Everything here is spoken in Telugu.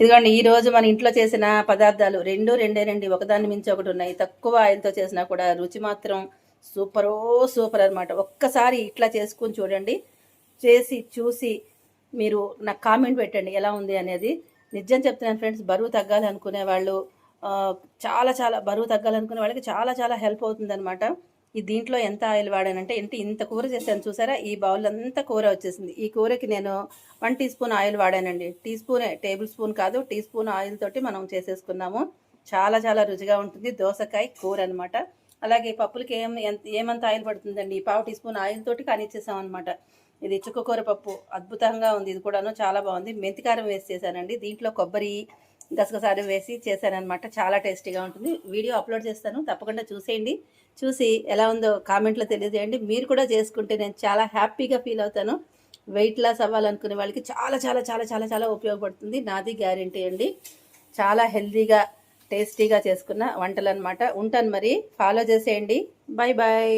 ఇదిగోండి ఈ రోజు మన ఇంట్లో చేసిన పదార్థాలు రెండు రెండే రెండు ఒకదాన్ని మించి ఒకటి ఉన్నాయి. తక్కువ ఆయిల్తో చేసినా కూడా రుచి మాత్రం సూపరో సూపర్ అన్నమాట. ఒక్కసారి ఇట్లా చేసుకుని చూడండి. చేసి చూసి మీరు నాకు కామెంట్ పెట్టండి ఎలా ఉంది అనేది. నిజం చెప్తున్నాను ఫ్రెండ్స్ బరువు తగ్గాలి అనుకునే వాళ్ళు చాలా చాలా బరువు తగ్గాలనుకునే వాళ్ళకి చాలా చాలా హెల్ప్ అవుతుంది ఈ దీంట్లో ఎంత ఆయిల్ వాడానంటే ఏంటి ఇంత కూర చేశాను. చూసారా? ఈ బౌల్ అంతా కూర వచ్చేసింది. ఈ కూరకి నేను వన్ టీ స్పూన్ ఆయిల్ వాడానండి. టీ స్పూనే టేబుల్ స్పూన్ కాదు టీ స్పూన్ ఆయిల్ తోటి మనం చేసేసుకున్నాము. చాలా చాలా రుచిగా ఉంటుంది. దోసకాయ కూర అనమాట అలాగే పప్పులకి ఏం ఎంత ఏమంత ఆయిల్ పడుతుందండి? పావు టీ స్పూన్ ఆయిల్ తోటి కానిచ్చేసాం అనమాట ఇది చుక్కకూర పప్పు. అద్భుతంగా ఉంది. ఇది కూడాను చాలా బాగుంది. మెంతికారం వేసి చేశానండి. దీంట్లో కొబ్బరి గసగసాలు వేసి చేశానమాట చాలా టేస్టీగా ఉంటుంది. వీడియో అప్లోడ్ చేస్తాను. తప్పకుండా చూసేయండి. చూసి ఎలా ఉందో కామెంట్లో తెలియజేయండి. మీరు కూడా చేసుకుంటే నేను చాలా హ్యాపీగా ఫీల్ అవుతాను. వెయిట్ లాస్ అవ్వాలనుకునే వాళ్ళకి చాలా చాలా చాలా చాలా చాలా ఉపయోగపడుతుంది. నాది గ్యారంటీ అండి. చాలా హెల్దీగా టేస్టీగా చేసుకున్న వంటలు అనమాట ఉంటాను మరి. ఫాలో చేసేయండి. Bye bye